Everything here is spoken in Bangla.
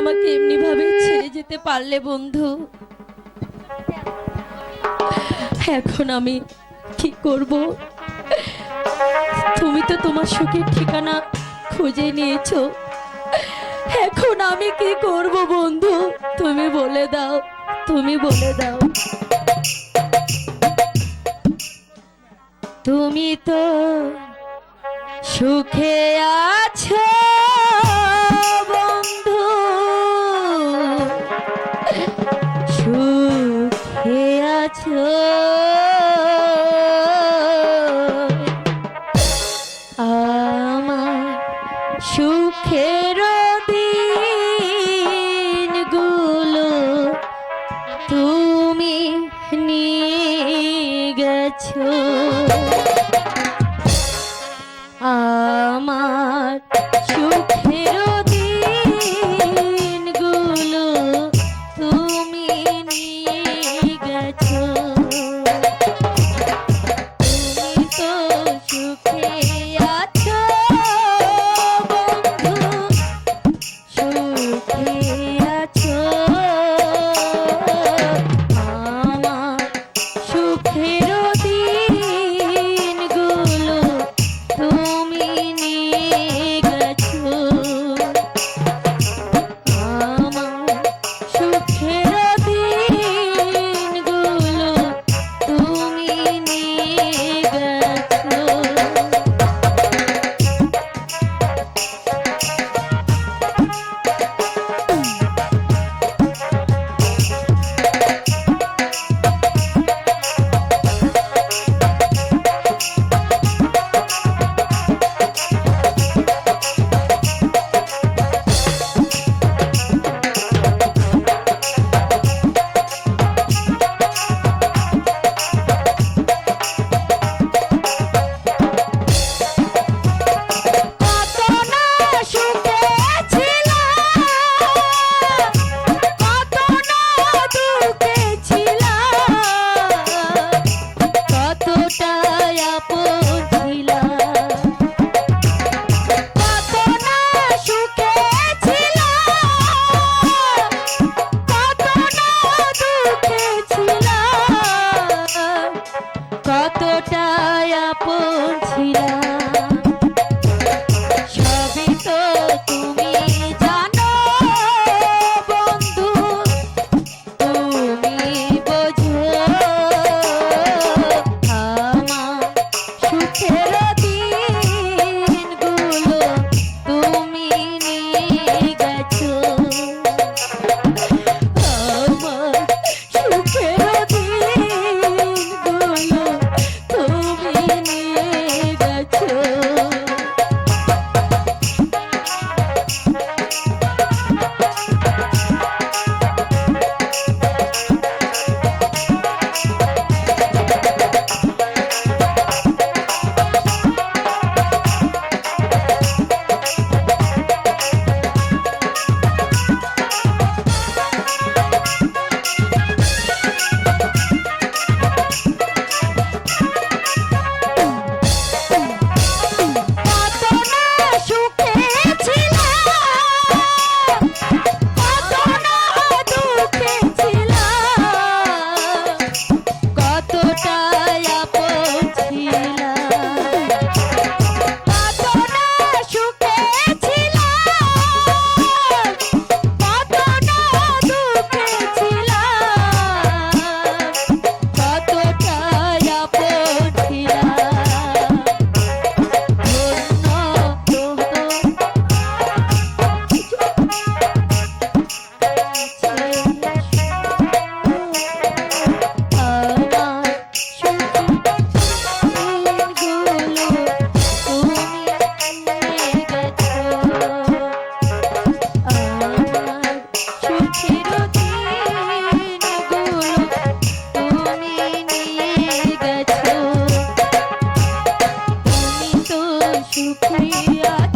আমাকে এমনি ভাবে ছেড়ে যেতে পারলে, বন্ধু? এখন আমি কি করব? তুমি তো তোমার সুখের ঠিকানা খুঁজে নিয়েছো। এখন আমি কি করব, বন্ধু? তুমি বলে দাও, তুমি বলে দাও। তুমি তো সুখে আছো। তুমি নিয়ে গেছো। আমার সুখের তুমি নিয়ে গেছো। সুখিয়া